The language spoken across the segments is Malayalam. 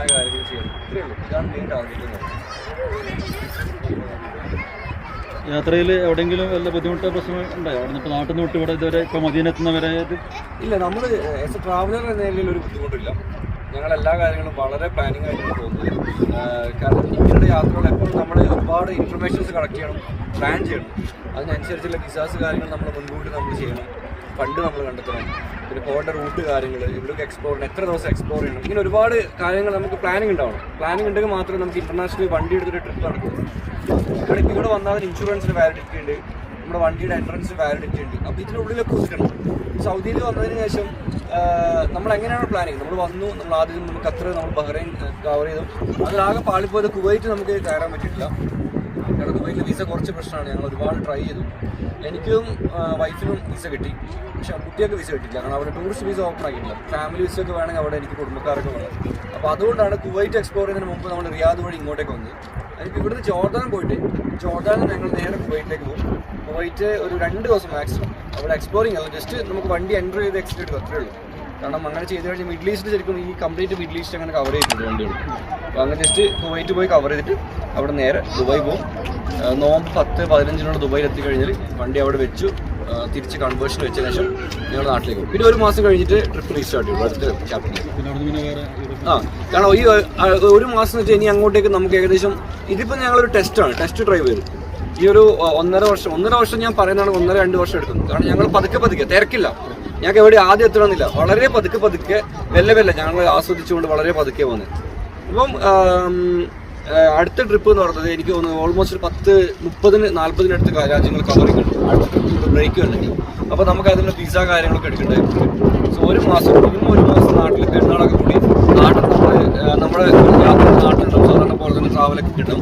ആവശ്യമായ കാര്യങ്ങൾ ചെയ്യണം ഇത്രയേ ഉള്ളൂ. ഇതാണ് മെയിൻ ടാർഗറ്റ് യാത്രയിൽ എവിടെയെങ്കിലും വല്ല ബുദ്ധിമുട്ടോ പ്രശ്നമോ ഉണ്ടായോ? അവിടെ നിന്ന് നാട്ടിൽ നിന്ന് ഇവിടെ ഇതുവരെ ഇപ്പോൾ മദീനെത്തുന്നവരെ ഇല്ല നമ്മൾ ആസ് എ ട്രാവലർ എന്ന നിലയിൽ ഒരു ബുദ്ധിമുട്ടില്ല. ഞങ്ങൾ എല്ലാ കാര്യങ്ങളും വളരെ പ്ലാനിങ് ആയിട്ടാണ് പോകുന്നത്. കാരണം ഇങ്ങനെയുള്ള യാത്രകൾ എപ്പോഴും നമ്മൾ ഒരുപാട് ഇൻഫർമേഷൻസ് കളക്ട് ചെയ്യണം പ്ലാൻ ചെയ്യണം. അതിനനുസരിച്ചുള്ള വിസാസ് കാര്യങ്ങൾ നമ്മൾ മുൻകൂട്ടി നമ്മൾ ചെയ്യണം. ഫണ്ട് നമ്മൾ കണ്ടെത്തണം പിന്നെ പോകേണ്ട റൂട്ട് കാര്യങ്ങൾ ഇവിടേക്ക് എക്സ്പ്ലോർ ചെയ്യണം എത്ര ദിവസം എക്സ്പ്ലോർ ചെയ്യണം ഇങ്ങനെ ഒരുപാട് കാര്യങ്ങൾ നമുക്ക് പ്ലാനിങ് ഉണ്ടാവണം. പ്ലാനിങ് ഉണ്ടെങ്കിൽ മാത്രമേ നമുക്ക് ഇന്റർനാഷണൽ വണ്ടി എടുത്തിട്ട് ട്രിപ്പ് നടക്കുള്ളൂ ഇവിടെ ഇവിടെ വന്നാൽ ഇൻഷുറൻസിന് വാലിഡിറ്റി ഉണ്ട്. നമ്മുടെ വണ്ടിയുടെ എൻട്രൻസ് വാലിഡിറ്റി ഉണ്ട്. അപ്പോൾ ഇതിനുള്ളിലൊക്കെ ഒതുക്കണം. സൗദിയിൽ വന്നതിന് ശേഷം നമ്മൾ എങ്ങനെയാണ് പ്ലാനിങ് നമ്മൾ വന്നു നമ്മൾ ആദ്യം നമുക്ക് അത്ര നമ്മൾ ബഹ്റൈൻ കവർ ചെയ്തു. അതിലാകെ പാളിപ്പോയത് കുവൈറ്റ് നമുക്ക് കയറാൻ പറ്റിയിട്ടില്ല. കാരണം ദുബൈയിലെ വിസ കുറച്ച് പ്രശ്നമാണ്. ഞങ്ങൾ ഒരുപാട് ട്രൈ ചെയ്തു. എനിക്കും വൈഫിനും വിസ കിട്ടി. പക്ഷെ കുട്ടിയൊക്കെ വിസ കിട്ടില്ല കാരണം അവിടെ ടൂറിസ്റ്റ് വിസ ഓഫർ ആയിട്ടില്ല. ഫാമിലി വിസ ഒക്കെ വേണമെങ്കിൽ അവിടെ എനിക്ക് കുടുംബക്കാരൊക്കെ വേണം. അപ്പോൾ അതുകൊണ്ടാണ് കുവൈറ്റ് എക്സ്പ്ലോർ ചെയ്യുന്നതിന് മുമ്പ് നമ്മൾ റിയാദ് വഴി ഇങ്ങോട്ടേക്ക് വന്നത്. എനിക്ക് ഇവിടുന്ന് ജോർദാൻ പോയിട്ട് ജോർദാനിൽ ഞങ്ങൾ നേരെ കുവൈറ്റിലേക്ക് പോകും. കുവൈറ്റ് ഒരു രണ്ട് ദിവസം മാക്സിമം അവിടെ എക്സ്പ്ലോറിങ് അല്ല ജസ്റ്റ് നമുക്ക് വണ്ടി എന്റർ ചെയ്ത് എക്സിറ്റ് അത്രേ ഉള്ളൂ. കാരണം അങ്ങനെ ചെയ്ത് കഴിഞ്ഞാൽ മിഡിൽ ഈസ്റ്റ് ശരിക്കും ഈ കംപ്ലീറ്റ് മിഡിൽ ഈസ്റ്റ് അങ്ങനെ കവർ ചെയ്തിട്ടുണ്ട് വണ്ടികൾ അപ്പോൾ അങ്ങനെ ജസ്റ്റ് കുവൈറ്റ് പോയി കവർ ചെയ്തിട്ട് അവിടെ നേരെ ദുബായ് പോകും നോമ്പ് പത്ത് പതിനഞ്ചിനോട് ദുബായിൽ എത്തിക്കഴിഞ്ഞാൽ വണ്ടി അവിടെ വെച്ചു. തിരിച്ച് കൺവേർഷൻ വെച്ച ശേഷം ഞങ്ങൾ നാട്ടിലേക്ക് പോകും പിന്നെ ഒരു മാസം കഴിഞ്ഞിട്ട് ട്രിപ്പ് റീസ്റ്റാർട്ട് ചെയ്യും. അടുത്ത ഇവിടെ ആ കാരണം ഈ ഒരു മാസം വെച്ച് ഇനി അങ്ങോട്ടേക്ക് നമുക്ക് ഏകദേശം ഇതിപ്പോൾ ഞങ്ങളൊരു ടെസ്റ്റാണ് ടെസ്റ്റ് ഡ്രൈവ് ചെയ്തു ഈ ഒരു ഒന്നര വർഷം ഒന്നര വർഷം ഞാൻ പറയുന്നതാണ് ഒന്നര രണ്ട് വർഷം എടുക്കുന്നത് കാരണം ഞങ്ങൾ പതുക്കെ പതുക്കെ തിരക്കില്ല. ഞങ്ങൾക്ക് എവിടെ ആദ്യം എത്തണമെന്നില്ല. വളരെ പതുക്കെ പതുക്കെ വെല്ല വെല്ല ഞങ്ങൾ ആസ്വദിച്ചുകൊണ്ട് വളരെ പതുക്കെ പോകുന്നത് അപ്പം അടുത്ത ട്രിപ്പ് എന്ന് പറയുന്നത് എനിക്ക് തോന്നുന്നു ഓൾമോസ്റ്റ് ഒരു പത്ത് മുപ്പതിന് നാൽപ്പതിനടുത്ത് രാജ്യങ്ങൾ കവർ ചെയ്യുന്നുണ്ട്. അടുത്ത ട്രിപ്പ് ബ്രേക്ക് ഉണ്ടെങ്കിൽ. അപ്പോൾ നമുക്ക് അതിനുള്ള വിസ കാര്യങ്ങളൊക്കെ എടുക്കേണ്ടതായിട്ടുണ്ട്. സോ ഒരു മാസം മിനിമം ഒരു മാസം നാട്ടിൽ പെരുന്നാളൊക്കെ കൂടി നാട്ടിൽ നമ്മുടെ യാത്ര നാട്ടിലുണ്ടാവും സാധാരണ പോലെ തന്നെ ട്രാവലൊക്കെ കിട്ടും.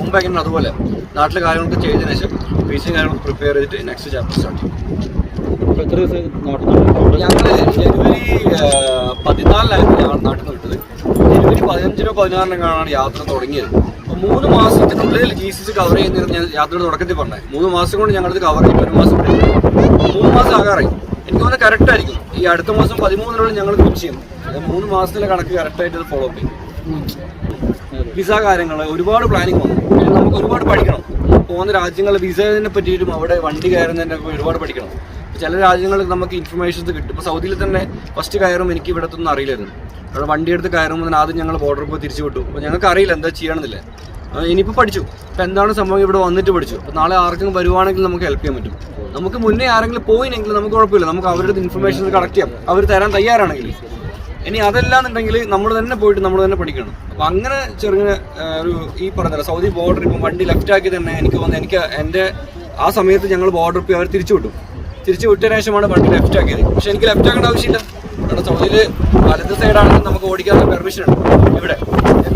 മുമ്പ് എങ്ങനെ അതുപോലെ. നാട്ടിലെ കാര്യങ്ങളൊക്കെ ചെയ്തതിനു ശേഷം വിസ കാര്യങ്ങളൊക്കെ പ്രിപ്പയർ ചെയ്തിട്ട് നെക്സ്റ്റ് ചാപ്റ്റർ സ്റ്റാർട്ട് ചെയ്യും. എത്ര ദിവസം ജനുവരി പതിനാലിനായിരുന്നു ഞങ്ങൾ നാട്ടിൽ വിട്ടത്. ജനുവരി പതിനഞ്ചിനോ പതിനാറിനൊക്കെയാണ് യാത്ര തുടങ്ങിയത്. മൂന്ന് മാസത്തിനുള്ളിൽ ജി സി സി കവർ ചെയ്യുന്നതിന് ഞാൻ യാത്രയുടെ തുടക്കത്തിൽ പറഞ്ഞത് മൂന്ന് മാസം കൊണ്ട് ഞങ്ങളത് കവർ ചെയ്യും ഒരു മാസം. മൂന്ന് മാസം ആകാറായി. എനിക്ക് തോന്നുന്നത് കറക്റ്റ് ആയിരിക്കും. ഈ അടുത്ത മാസം പതിമൂന്നിനുള്ളിൽ ഞങ്ങൾ അത് മൂന്ന് മാസത്തിലെ കണക്ക് കറക്റ്റായിട്ട് ആയിട്ട് ഫോളോ അപ്പ് ചെയ്യും. വിസ കാര്യങ്ങൾ ഒരുപാട് പ്ലാനിങ് വന്നു. നമുക്ക് ഒരുപാട് പഠിക്കണം. പോകുന്ന രാജ്യങ്ങളെ വിസയെ പറ്റിയിട്ടും അവിടെ വണ്ടി കയറുന്നതിനൊക്കെ ഒരുപാട് പഠിക്കണം. ചില രാജ്യങ്ങളിൽ നമുക്ക് ഇൻഫർമേഷൻസ് കിട്ടും. ഇപ്പോൾ സൗദിയിൽ തന്നെ ഫസ്റ്റ് കയറും എനിക്ക് ഇവിടെ ഒന്നും അറിയില്ലായിരുന്നു. അവിടെ വണ്ടി എടുത്ത് കയറുമ്പോൾ തന്നെ ആദ്യം ഞങ്ങൾ ബോർഡർ പോയി തിരിച്ചു വിട്ടു. അപ്പോൾ ഞങ്ങൾക്ക് അറിയില്ല എന്താ ചെയ്യണമെന്നില്ല. ഇനിയിപ്പോൾ പഠിച്ചു. അപ്പോൾ എന്താണ് സംഭവം? ഇവിടെ വന്നിട്ട് പഠിച്ചു. അപ്പോൾ നാളെ ആർക്കെങ്കിലും വരുവാണെങ്കിൽ നമുക്ക് ഹെൽപ്പ് ചെയ്യാൻ പറ്റും. നമുക്ക് മുന്നേ ആരെങ്കിലും പോയിനെങ്കിൽ നമുക്ക് കുഴപ്പമില്ല. നമുക്ക് അവരുടെ ഇൻഫർമേഷൻ കളക്ട് ചെയ്യാം. അവർ തരാൻ തയ്യാറാണെങ്കിൽ. ഇനി അതല്ലാന്നുണ്ടെങ്കിൽ നമ്മൾ തന്നെ പോയിട്ട് നമ്മൾ തന്നെ പഠിക്കണം. അപ്പോൾ അങ്ങനെ ചെറിയ ഒരു ഈ പറഞ്ഞ സൗദി ബോർഡർ ഇപ്പം വണ്ടി ലെഫ്റ്റ് ആക്കി തന്നെ എനിക്ക് തോന്നുന്നു. എനിക്ക് എന്റെ ആ സമയത്ത് ഞങ്ങൾ ബോർഡർ പോയി അവർ തിരിച്ചു വിട്ടു. തിരിച്ചു വിട്ടതിന് ശേഷമാണ് വണ്ടി ലെഫ്റ്റ് ആക്കിയത്. പക്ഷെ എനിക്ക് ലെഫ്റ്റ് ആക്കേണ്ട ആവശ്യമില്ല. കാരണം സൗദിയിൽ വലത് സൈഡാണെങ്കിൽ നമുക്ക് ഓടിക്കാനുള്ള പെർമിഷൻ ഉണ്ട്. ഇവിടെ.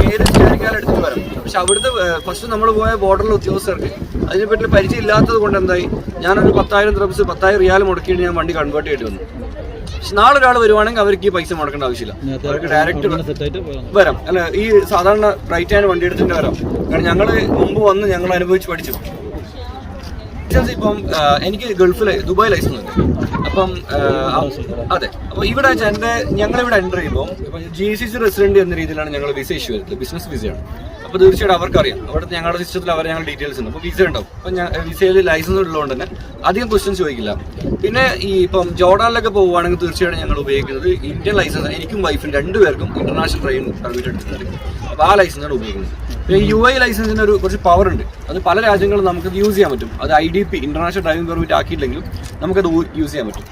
ഏത് സ്റ്റാരിക്കാലും എടുത്തിട്ട് വരാം. പക്ഷെ അവിടുത്തെ ഫസ്റ്റ് നമ്മൾ പോയ ബോർഡറിലെ ഉദ്യോഗസ്ഥർക്ക് അതിനെപ്പറ്റി പരിചയം ഇല്ലാത്തത് കൊണ്ട് എന്തായി? ഞാനൊരു പത്തായിരം ദ്രബ്സ് പത്തായിരം റിയാൽ മുടക്കിയിട്ട് ഞാൻ വണ്ടി കൺവേർട്ട് ചെയ്യേണ്ടി വന്നു. പക്ഷെ നാളെ ഒരാൾ വരുവാണെങ്കിൽ അവർക്ക് ഈ പൈസ മുടക്കേണ്ട ആവശ്യമില്ല. അവർക്ക് ഡയറക്റ്റ് വരാം. അല്ല ഈ സാധാരണ റൈറ്റ് ഹാൻഡ് വണ്ടി എടുത്തിട്ട് വരാം. കാരണം ഞങ്ങൾ മുമ്പ് വന്ന് ഞങ്ങൾ അനുഭവിച്ച് പഠിച്ചു. ലൈസൻസ് ഇപ്പം എനിക്ക് ഗൾഫിൽ ദുബായ് ലൈസൻസ് ഉണ്ട്. അപ്പം അതെ. അപ്പോൾ ഇവിടെ എന്റെ ഞങ്ങൾ ഞങ്ങളിവിടെ എന്റർ ചെയ്യുമ്പോൾ ജി സി സി റെസിഡന്റ് എന്ന രീതിയിലാണ് ഞങ്ങൾ വിസ ഇഷ്യൂ ചെയ്തത് ബിസിനസ് വിസയാണ് അപ്പോൾ തീർച്ചയായിട്ടും അവർക്കറിയാം. അവിടുത്തെ ഞങ്ങളുടെ സിസ്റ്റത്തിൽ അവർ ഞങ്ങൾ ഡീറ്റെയിൽസ് ഉണ്ട്. അപ്പോൾ വിസ ഉണ്ടാവും. അപ്പോൾ വിസയിൽ ലൈസൻസ് ഉള്ളതുകൊണ്ട് തന്നെ അധികം ക്വസ്റ്റ്യൻസ് ചോദിക്കില്ല. പിന്നെ ഈ ഇപ്പം ജോർഡാനിലൊക്കെ പോവുകയാണെങ്കിൽ തീർച്ചയായിട്ടും ഞങ്ങൾ ഉപയോഗിക്കുന്നത് ഇന്ത്യൻ ലൈസൻസ് എനിക്കും വൈഫിനും രണ്ടുപേർക്കും ഇന്റർനാഷണൽ ട്രെയിൻ പെർമിറ്റ് എടുത്തിട്ടുണ്ട്. അപ്പോൾ ആ ലൈസൻസാണ് ഉപയോഗിക്കുന്നത്. പിന്നെ യു ഐ ലൈസൻസിന് ഒരു കുറച്ച് പവർ ഉണ്ട്. അത് പല രാജ്യങ്ങളും നമുക്ക് യൂസ് ചെയ്യാൻ പറ്റും. അത് I D P international driving permit ആക്കിയില്ലെങ്കിലും നമുക്കത് യൂസ് ചെയ്യാൻ പറ്റും.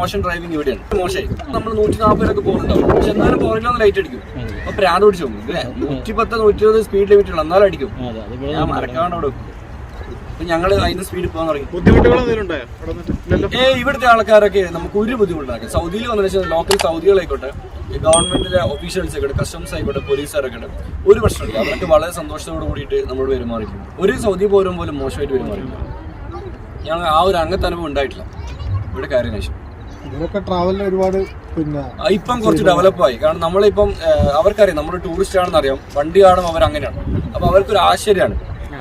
മോശം ഡ്രൈവിംഗ് ഇവിടെയാണ് മോശമായി നമ്മൾ നൂറ്റി നാൽപ്പതിലൊക്കെ പോകുന്നുണ്ടാവും. പക്ഷെ എന്നാലും പുറകിലൊന്ന് ലൈറ്റ് അടിക്കും. അപ്പൊ പ്രാന്ത് പിടിച്ചു പോകും അല്ലേ നൂറ്റി പത്ത് നൂറ്റി ഇരുപത് സ്പീഡ് ലിമിറ്റ് ഉള്ളു എന്നാലും അടിക്കും. ഞാൻ മറക്കാണ്ട് അവിടെ വെക്കും. അപ്പൊ ഞങ്ങൾ അതിന്റെ സ്പീഡ് പോകാൻ തുടങ്ങി. വന്നിട്ട്? ഏ ഇവിടുത്തെ ആൾക്കാരൊക്കെ നമുക്ക് ഒരു ബുദ്ധിമുട്ടാക്കി സൗദിയിൽ വന്നതിന് ശേഷം ലോക്കൽ സൗദികളായിക്കോട്ടെ ഈ ഗവൺമെന്റിന്റെ ഒഫീഷ്യൽസ് ആയിക്കോട്ടെ കസ്റ്റംസ് ആയിക്കോട്ടെ പോലീസുകാരൊക്കെ ഒരു പ്രശ്നമില്ല. അവർക്ക് വളരെ സന്തോഷത്തോട് കൂടിയിട്ട് നമ്മളോട് പെരുമാറിക്കും ഒരു സൗദി പൗരം പോലും മോശമായിട്ട് പെരുമാറിക്കും ഞങ്ങൾ ആ ഒരു അങ്ങനത്തെ അനുഭവം ഉണ്ടായിട്ടില്ല. ഇവിടെ കാര്യം ഇതൊക്കെ ട്രാവലിന് ഒരുപാട് പിന്നെ ഇപ്പം കുറച്ച് ഡെവലപ്പായി കാരണം നമ്മളിപ്പം അവർക്കറിയാം. നമ്മൾ ടൂറിസ്റ്റ് ആണെന്ന് അറിയാം. വണ്ടി കാണും അവർ അങ്ങനെയാണ്. അപ്പൊ അവർക്കൊരു ആശ്ചര്യമാണ്.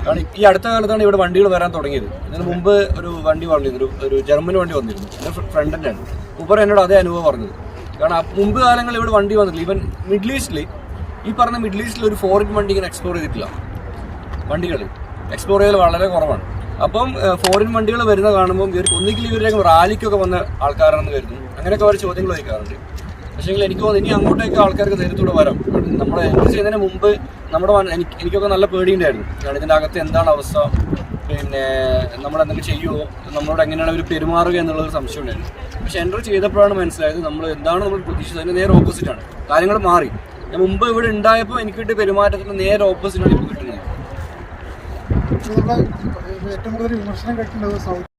കാരണം ഈ അടുത്ത കാലത്താണ് ഇവിടെ വണ്ടികൾ വരാൻ തുടങ്ങിയത്. ഇതിന് മുമ്പ് ഒരു വണ്ടി വന്നിരുന്നു. ഒരു ജർമ്മൻ വണ്ടി വന്നിരുന്നു. എന്റെ ഫ്രണ്ടിന്റെ ആണ് ഉപ്പർ എന്നോട് അതേ അനുഭവം പറഞ്ഞത്. കാരണം മുമ്പ് കാലങ്ങളിൽ ഇവിടെ വണ്ടി വന്നിട്ടില്ല. ഈവൻ മിഡിൽ ഈസ്റ്റിൽ ഈ പറഞ്ഞ മിഡിൽ ഈസ്റ്റിൽ ഒരു ഫോറിൻ വണ്ടി ഇങ്ങനെ എക്സ്പ്ലോർ ചെയ്തിട്ടില്ല. വണ്ടികൾ എക്സ്പ്ലോർ ചെയ്യൽ വളരെ കുറവാണ്. അപ്പം ഫോറിൻ വണ്ടികൾ വരുന്ന കാണുമ്പോൾ ഇവർ ഒന്നുകിൽ ഇവരുടെ റാലിക്കൊക്കെ വന്ന ആൾക്കാരാണെന്ന് കരുതുന്നു അങ്ങനെയൊക്കെ അവർ ചോദ്യങ്ങൾ ചോദിക്കാറുണ്ട് പക്ഷേ എനിക്ക് തോന്നുന്നു ഇനി അങ്ങോട്ടേക്ക് ആൾക്കാർക്ക് ധൈര്യത്തോടെ വരാം. നമ്മൾ എൻട്രി ചെയ്യുന്നതിന് മുമ്പ് നമ്മുടെ എനിക്ക് എനിക്കൊക്കെ നല്ല പേടിയുണ്ടായിരുന്നു. കാരണം ഇതിന്റെ അകത്ത് എന്താണ് അവസ്ഥ? പിന്നെ നമ്മൾ എന്തെങ്കിലും ചെയ്യുമോ നമ്മളോട് എങ്ങനെയാണ് അവർ പെരുമാറുക എന്നുള്ളൊരു സംശയം ഉണ്ടായിരുന്നു. പക്ഷെ എന്റർ ചെയ്തപ്പോഴാണ് മനസ്സിലായത് നമ്മൾ എന്താണ് നമ്മൾ പ്രതീക്ഷിച്ചത്? നേരെ ഓപ്പോസിറ്റ് ആണ്. കാര്യങ്ങൾ മാറി. ഞാൻ മുമ്പ് ഇവിടെ ഉണ്ടായപ്പോൾ എനിക്ക് കിട്ടിയ പെരുമാറ്റത്തിന് നേരെ ഓപ്പോസിറ്റ് ആണ് ഇപ്പോൾ കിട്ടുന്നത്. ഏറ്റവും കൂടുതൽ വിമർശനം കേൾക്കുന്നത്